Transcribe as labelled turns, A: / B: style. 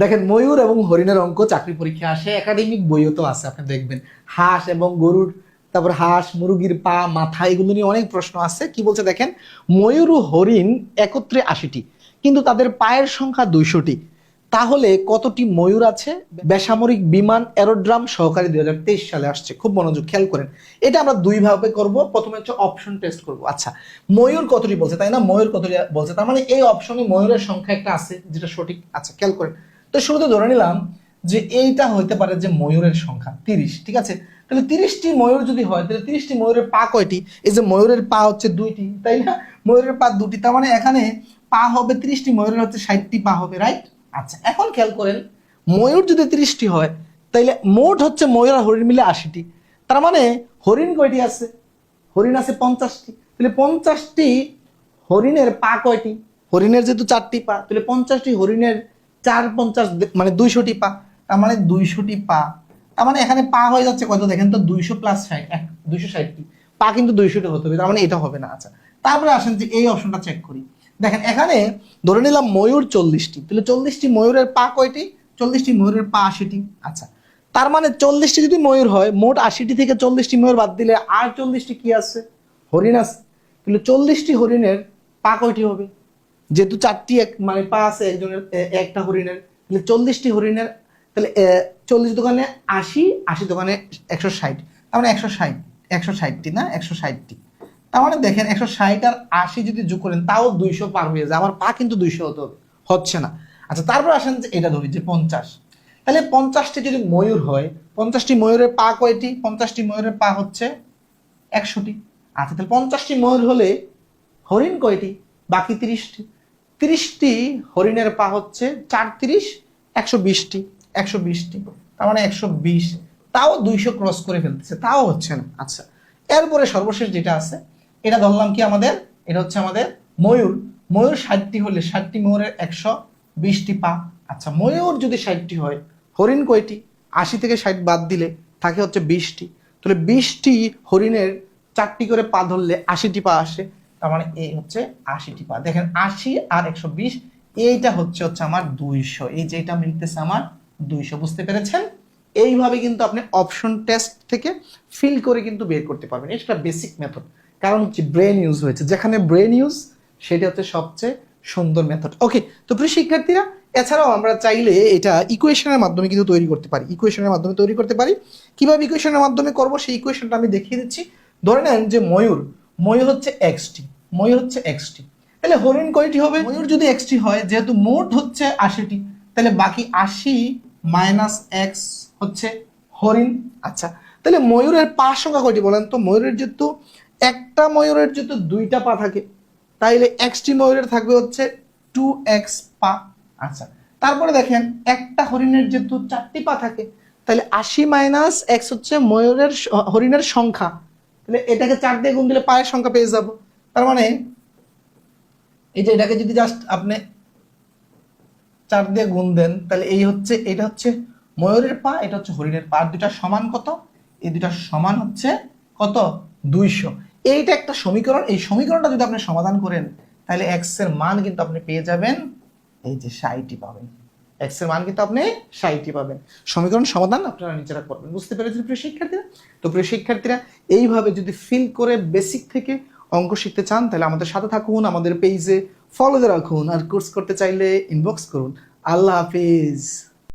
A: দেখেন, ময়ূর এবং হরিণের অঙ্ক চাকরি পরীক্ষা আসে, একাডেমিক বইও তো আছে, আপনি দেখবেন। হাঁস এবং গরুর, তারপর হাঁস, মুরগির পা, মাথা, এগুলো নিয়ে অনেক প্রশ্ন আছে। কি বলছে দেখেন, ময়ূর ও হরিণ একত্রে আশিটি, কিন্তু তাদের পায়ের সংখ্যা দুইশোটি। তাহলে কতটি ময়ূর আছে? বেসামরিক বিমান এরোড্রাম সহকারী দুই হাজার তেইশ সালে আসছে, খুব মনোযোগ খেয়াল করেন। এটা আমরা দুই ভাবে করব, প্রথমে হচ্ছে অপশন টেস্ট করব। আচ্ছা ময়ূর কতটি বলছে? তাই না? ময়ূর কতটি বলছে? তার মানে এই অপশনে ময়ূরের সংখ্যা একটা আছে, যেটা সঠিক। আচ্ছা খেয়াল করেন। তো শুরুতে ধরে নিলাম যে এইটা হইতে পারে যে ময়ূরের সংখ্যা তিরিশ, ঠিক আছে? তাহলে তিরিশটি ময়ূর যদি হয়, তাহলে তিরিশটি ময়ূরের পা কয়টি? এই যে ময়ূরের পা হচ্ছে দুইটি, তাই না? ময়ূরের পা দুটি তার মানে এখানে পা হবে তিরিশটি, ময়ূরের হচ্ছে ষাটটি পা হবে রাইট আচ্ছা এখন খেয়াল করেন, ময়ূর যদি তিরিশটি হয়, তাইলে মোট হচ্ছে ময়ূর আর হরিণ মিলে আশিটি। তার মানে হরিণ কয়টি আছে? হরিণ আছে পঞ্চাশটি। তাহলে পঞ্চাশটি হরিণের পা কয়টি? হরিণের যেহেতু চারটি পা, তাহলে পঞ্চাশটি হরিণের চার পঞ্চাশ মানে দুইশোটি পা। তার মানে দুইশোটি পা। তার মানে এখানে পা হয়ে যাচ্ছে কত? দেখেন তো দুইশো প্লাস এক, দুইশো ষাটটি পা কিন্তু দুইশোটি হতে হবে, তার মানে এটা হবে না। আচ্ছা তারপরে আসেন যে এই অপশনটা চেক করি। দেখেন, এখানে ধরে নিলাম ময়ূর চল্লিশটি। তাহলে চল্লিশটি ময়ূরের পা কয়টি? চল্লিশটি ময়ূরের পা আশিটি। আচ্ছা তার মানে চল্লিশটি যদি ময়ূর হয়, মোট আশিটি থেকে চল্লিশটি ময়ূর বাদ দিলে আর চল্লিশটি কি আছে হরিণ আছে তাহলে চল্লিশটি হরিণের পা কয়টি হবে? যেহেতু চারটি এক মানে পা আছে একজনের একটা হরিণের, তাহলে চল্লিশটি হরিণের, তাহলে চল্লিশ দোকানে আশি আশি দোকানে একশো ষাট। তার মানে একশো ষাট, একশো ষাটটি, না? একশো ষাটটি। তার মানে দেখেন, একশো ষাট আর আশি যদি যোগ করেন, তাও দুইশো পার হয়ে যায়। আমার পা কিন্তু দুইশো হতে, হচ্ছে না। আচ্ছা তারপর আসেন যে এটা ধরি, যে পঞ্চাশ। তাহলে পঞ্চাশটি যদি ময়ূর হয়, পঞ্চাশটি ময়ূরের পা কয়টি? পঞ্চাশটি ময়ূরের পা হচ্ছে একশোটি। আচ্ছা তাহলে পঞ্চাশটি ময়ূর হলে হরিণ কয়টি? বাকি তিরিশটি। তিরিশটি হরিণের পা হচ্ছে চার তিরিশ একশো বিশটি একশো বিশটি। তার মানে একশো বিশ। তাও দুইশো ক্রস করে ফেলতেছে। তাও হচ্ছে না। আচ্ছা এরপরে সর্বশেষ যেটা আছে, এটা ধরলাম কি আমাদের? এটা হচ্ছে আমাদের ময়ূর। ময়ূর ষাটটি হলে ষাটটি ময়ূরের একশো বিশটি পা। আচ্ছা ময়ূর যদি ষাটটি হয়, হরিণ কয়টি? আশি থেকে ষাট বাদ দিলে থাকে হচ্ছে বিশটি। তাহলে বিশটি হরিণের চারটি করে পা ধরলে আশিটি পা আসে। তার মানে এই হচ্ছে আশিটি পা। দেখেন আশি আর একশো বিশ, এইটা হচ্ছে হচ্ছে আমার দুইশো। এই যেটা মিলতেছে আমার দুইশো, বুঝতে পেরেছেন? এইভাবে কিন্তু আপনি অপশন টেস্ট থেকে ফিল করে কিন্তু বের করতে পারবেন। এটা বেসিক মেথড কারণ হচ্ছে ব্রেন ইউজ হয়েছে। যেখানে ব্রেন ইউজ সেটা হচ্ছে সবচেয়ে সুন্দর মেথড ওকে তো প্রিয় শিক্ষার্থীরা, এছাড়াও আমরা চাইলে এটা ইকুয়েশনের মাধ্যমে কিন্তু তৈরি করতে পারি। ইকুয়েশনের মাধ্যমে তৈরি করতে পারি। কীভাবে ইকুয়েশনের মাধ্যমে করব? সেই ইকুয়েশনটা আমি দেখিয়ে দিচ্ছি। ধরে নেন যে ময়ূর ময়ূর হচ্ছে এক্সটি ময়ূর হচ্ছে এক্সটি তাহলে হরিণ কয়টি হবে? ময়ূর যদি এক্সটি হয়, যেহেতু মোট হচ্ছে আশিটি, তাহলে বাকি আশি মাইনাস এক্স হচ্ছে হরিণ। আচ্ছা তাহলে ময়ূরের পা সংখ্যা কয়টি বলেন তো? ময়ূরের যেহেতু একটা ময়ূরের যেহেতু দুইটা পা থাকে, তাইলে এক্সটি ময়ূরের থাকবে হচ্ছে টু এক্স পা। আচ্ছা তারপরে দেখেন, একটা হরিণের যেহেতু চারটি পা থাকে, তাহলে আশি মাইনাস এক্স হচ্ছে ময়ূরের হরিণের সংখ্যা। তাহলে এটাকে চার দিয়ে গুণ দিলে পায়ের সংখ্যা পেয়ে যাব। তার মানে এই যে এটাকে যদি জাস্ট আপনি চার দিয়ে গুণ দেন, তাহলে এই হচ্ছে, এটা হচ্ছে ময়ূরের পা, এটা হচ্ছে হরিণের পা। দুটা সমান কত? এই দুটা সমান হচ্ছে কত? দুইশো। এইটা একটা সমীকরণ। এই সমীকরণটা যদি আপনি সমাধান করেন, তাহলে এক্সের মান কিন্তু আপনি পেয়ে যাবেন এই যে ষাটটি পাবেন। এক্সের মান কিন্তু আপনি ষাটটি পাবেন। সমীকরণ সমাধান আপনারা নিজেরা করবেন। বুঝতে পেরেছেন প্রিয় শিক্ষার্থীরা? তো প্রিয় শিক্ষার্থীরা, এইভাবে যদি ফিল করে বেসিক থেকে অঙ্ক শিখতে চান, তাহলে আমাদের সাথে থাকুন, আমাদের পেজে ফলো রাখুন, আর কোর্স করতে চাইলে ইনবক্স করুন। আল্লাহ হাফিজ।